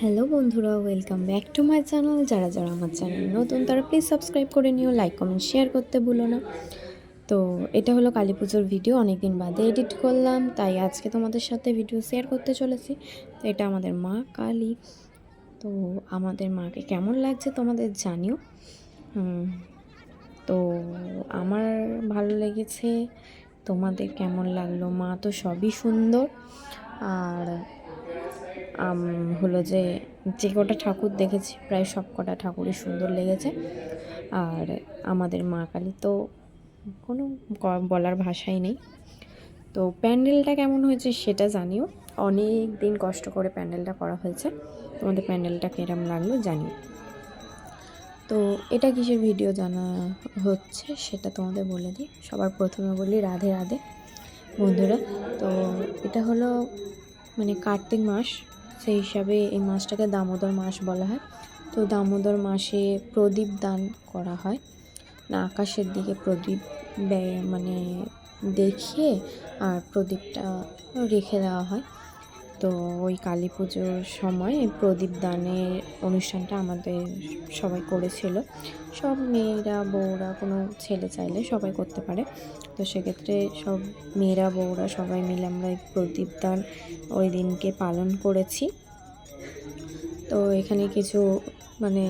Hello বন্ধুরা welcome back to my channel যারা যারা আমার চ্যানেল নতুন, তারা প্লিজ সাবস্ক্রাইব করে নিও লাইক কমেন্ট শেয়ার করতে ভুলো না। তো এটা হলো কালী পুজোর ভিডিও অনেক দিন বাদে এডিট করলাম, তাই আজকে তোমাদের সাথে ভিডিও শেয়ার করতে চলেছি। তো এটা আমাদের মা কালী। তো আমাদের মাকে কেমন লাগছে তোমাদের জানিও। তো আমার ভালো লেগেছে, তোমাদের কেমন লাগল? মা তো সবই সুন্দর। আর হলো যে যে কটা ঠাকুর দেখেছি, প্রায় সব কটা ঠাকুরই সুন্দর লেগেছে। আর আমাদের মা কালী তো কোনো বলার ভাষাই নেই। তো প্যান্ডেলটা কেমন হয়েছে সেটা জানিও। অনেক দিন কষ্ট করে প্যান্ডেলটা করা হয়েছে। তোমাদের প্যান্ডেলটা কিরম লাগল জানিও। তো এটা কিসের ভিডিও জানা হচ্ছে সেটা তোমাদের বলে দিই। সবার প্রথমে বলি রাধে রাধে। বন্ধুরা, তো এটা হলো মানে কার্তিক মাস। সেই হিসাবে এই মাসটাকে দামোদর মাস বলা হয়। তো দামোদর মাসে প্রদীপ দান করা হয়। না, আকাশের দিকে প্রদীপ মানে দেখিয়ে আর প্রদীপটা রেখে দেওয়া হয়। তো ওই কালী পুজোর সময় প্রদীপ দানের অনুষ্ঠানটা আমাদের সবাই করেছিল। সব মেয়েরা, বউরা, কোনো ছেলে চাইলে সবাই করতে পারে। তো সেক্ষেত্রে সব মেয়েরা, বউরা সবাই মিলে আমরা এই প্রদীপ দান ওই দিনকে পালন করেছি। তো এখানে কিছু মানে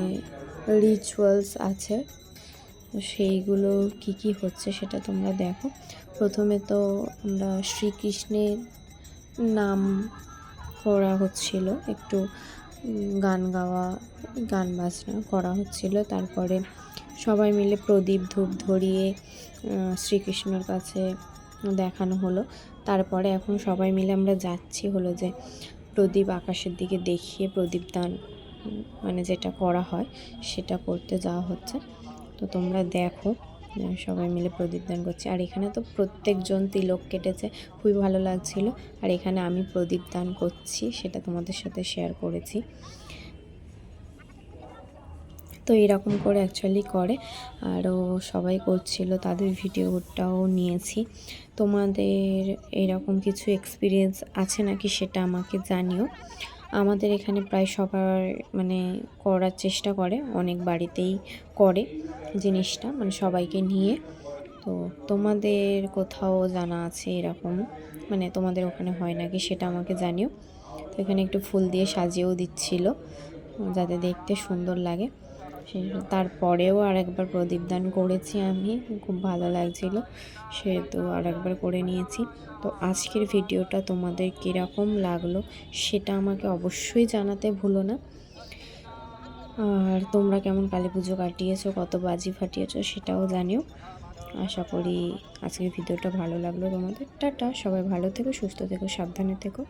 রিচুয়ালস আছে। সেইগুলো কি কি হচ্ছে সেটা তোমরা দেখো। প্রথমে তো আমরা শ্রীকৃষ্ণের নাম করা হচ্ছিল, একটু গান গাওয়া, গান বাজনা করা হচ্ছিল। তারপরে সবাই মিলে প্রদীপ ধূপ ধরিয়ে শ্রীকৃষ্ণর কাছে দেখানো হলো। তারপরে এখন সবাই মিলে আমরা যাচ্ছি হলো যে প্রদীপ আকাশের দিকে দেখিয়ে প্রদীপ দান মানে যেটা করা হয় সেটা করতে যাওয়া হচ্ছে। তো তোমরা দেখো সবাই মিলে প্রদীপ দান করছি। আর এখানে তো প্রত্যেকজন তিলক কেটেছে, খুবই ভালো লাগছিল। আর এখানে আমি প্রদীপ দান করছি, সেটা তোমাদের সাথে শেয়ার করেছি। তো এরকম করে অ্যাকচুয়ালি করে। আরও সবাই করছিল, তাদের ভিডিওটাও নিয়েছি। তোমাদের এরকম কিছু এক্সপিরিয়েন্স আছে নাকি সেটা আমাকে জানিও। আমাদের এখানে প্রায় সবার মানে করার চেষ্টা করে, অনেক বাড়িতেই করে জিনিসটা মানে সবাইকে নিয়ে। তো তোমাদের কোথাও জানা আছে এরকম? মানে তোমাদের ওখানে হয় নাকি সেটা আমাকে জানিও। তো এখানে একটু ফুল দিয়ে সাজিয়েও দিচ্ছিল, যাতে দেখতে সুন্দর লাগে। তারপরেও আরেকবার প্রদীপ দান করেছি আমি, খুব ভালো লাগছিল সেহেতু আরেকবার করে নিয়েছি। তো আজকের ভিডিওটা তোমাদের কীরকম লাগল সেটা আমাকে অবশ্যই জানাতে ভুলো না। আর তোমরা কেমন কালী পুজো কাটিয়েছো, কত বাজি ফাটিয়েছো সেটাও জানিও। আশা করি আজকের ভিডিওটা ভালো লাগল তোমাদের। টাটা, সবাই ভালো থেকো, সুস্থ থেকো, সাবধানে থেকো।